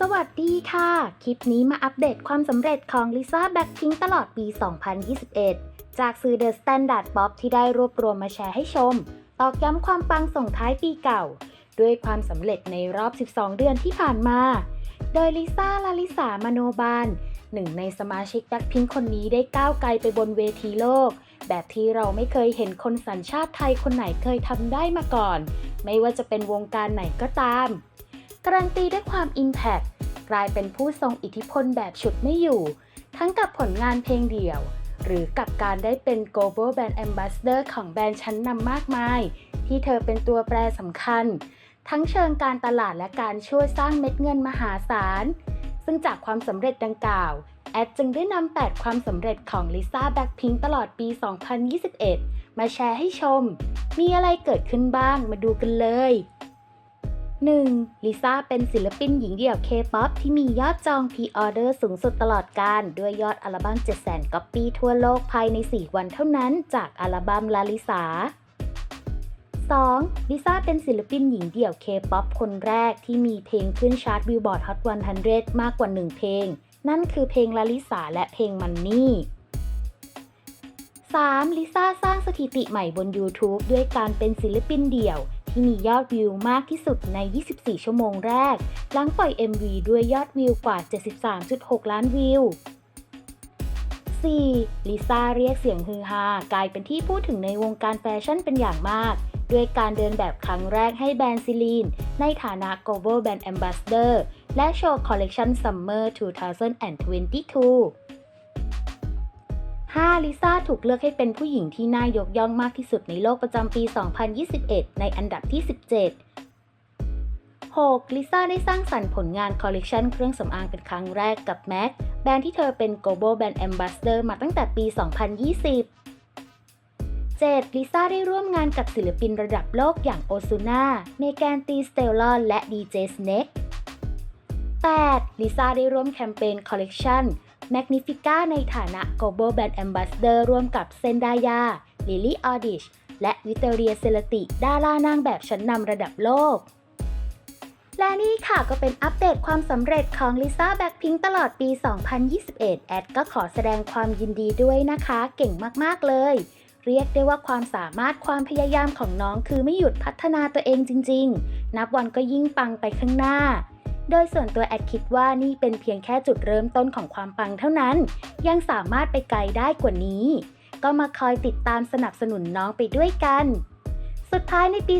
สวัสดีค่ะ คลิปนี้มาอัปเดตความสำเร็จของลิซ่าแบ็คพิงตลอดปี 2021 จากสื่อ The Standard Pop ที่ได้รวบรวมมาแชร์ให้ชม ตอกย้ำความปังส่งท้ายปีเก่า ด้วยความสำเร็จในรอบ 12 เดือนที่ผ่านมา โดยลิซ่าลาลิสามโนบาล หนึ่งในสมาชิกแบ็คพิงคนนี้ได้ก้าวไกลไปบนเวทีโลก แบบที่เราไม่เคยเห็นคนสัญชาติไทยคนไหนเคยทำได้มาก่อน ไม่ว่าจะเป็นวงการไหนก็ตาม การันตีด้วยความ Impact กลายเป็นผู้ทรงอิทธิพลแบบฉุดไม่อยู่ ทั้งกับผลงานเพลงเดี่ยว หรือกับการได้เป็น Global Brand Ambassador ของแบรนด์ชั้นนำมากมาย ที่เธอเป็นตัวแปรสำคัญ ทั้งเชิงการตลาดและการช่วยสร้างเม็ดเงินมหาศาล ซึ่งจากความสำเร็จดังกล่าว แอดจึงได้นำ 8 ความสำเร็จของลิซ่าแบ็คพิงตลอดปี 2021 มาแชร์ให้ชม มีอะไรเกิดขึ้นบ้างมาดูกันเลย 1. ลิซ่าเป็นศิลปินหญิงเดี่ยวเคป๊อปที่มียอดจองพ r ออเดอร์สูงสุดตลอดการ ด้วยยอดอัลบั้ม 700,000ก๊อปปี้ทั่วโลกภายใน 4 วันเท่านั้น จากอัลบั้มลาลิสา 2. ลิซ่าเป็นศิลปินหญิงเดี่ยวเคป๊อปคนแรกที่มีเพลงขึ้นชาร์ตบิลบอร์ดฮอต100 มากกว่า 1 เพลง นั่นคือเพลงลาลิสาและเพลงมันนี่ 3. ลิซ่าสร้างสถิติใหม่บน YouTube ด้วยการเป็นศิลปินเดี่ยว ที่มียอดวิวมากที่สุดใน 24 ชั่วโมงแรก หลังปล่อย MV ด้วยยอดวิวกว่า 73.6 ล้านวิว 4. ลิซ่าเรียกเสียงฮือฮากลายเป็นที่พูดถึงในวงการแฟชั่นเป็นอย่างมาก ด้วยการเดินแบบครั้งแรกให้แบรนด์ซิลีน ในฐานะ Global Brand Ambassador และโชว์คอลเลกชัน Summer 2022 5. ลิซ่าถูกเลือกให้เป็นผู้หญิงที่น่ายกย่องมากที่สุดในโลกประจำปี 2021 ในอันดับที่ 17 6. ลิซ่าได้สร้างสรรค์ผลงานคอลเลกชันเครื่องสำอางเป็นครั้งแรกกับ MAC แบรนด์ที่เธอเป็น Global Brand Ambassador มาตั้งแต่ปี 2020 7. ลิซ่าได้ร่วมงานกับศิลปินระดับโลกอย่างโอซูน่า เมแกนตีสเตลลอน และดีเจสเน็ก 8. ลิซ่าได้ร่วมแคมเปญคอลเลกชัน Magnifica ในฐานะ Global Brand Ambassador ร่วมกับเซนดายา ลิลี่ออดิช และวิเตอเรียเซลติ ดารานางแบบชั้นนำระดับโลก และนี่ค่ะก็เป็นอัปเดตความสำเร็จของลิซ่าแบ็คพิงตลอดปี 2021 แอดก็ขอแสดงความยินดีด้วยนะคะ เก่งมากๆเลย เรียกได้ว่าความสามารถความพยายามของน้องคือไม่หยุดพัฒนาตัวเองจริง ๆ นับวันก็ยิ่งปังไปข้างหน้า โดยส่วนตัวแอดคิดว่านี่เป็นเพียงแค่จุดเริ่มต้นของความปังเท่านั้น ยังสามารถไปไกลได้กว่านี้ ก็มาคอยติดตามสนับสนุนน้องไปด้วยกัน สุดท้ายในปี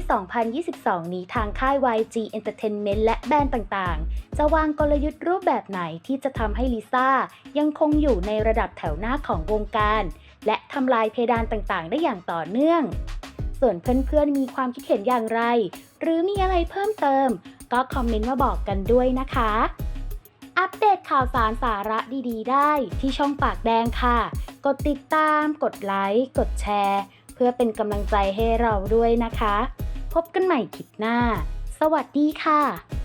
2022 นี้ทางค่าย YG Entertainment และแบรนด์ต่างๆ จะวางกลยุทธ์รูปแบบไหนที่จะทำให้ลิซ่ายังคงอยู่ในระดับแถวหน้าของวงการ และทำลายเพดานต่างๆ ได้อย่างต่อเนื่อง ส่วนเพื่อนๆมีความคิดเห็นอย่างไร หรือมีอะไรเพิ่มเติม ก็คอมเมนต์มาบอกกันด้วยนะคะ อัปเดตข่าวสารสาระดีๆ ได้ที่ช่องปากแดงค่ะ กดติดตาม กดไลค์ กดแชร์ เพื่อเป็นกำลังใจให้เราด้วยนะคะ พบกันใหม่คลิปหน้า สวัสดีค่ะ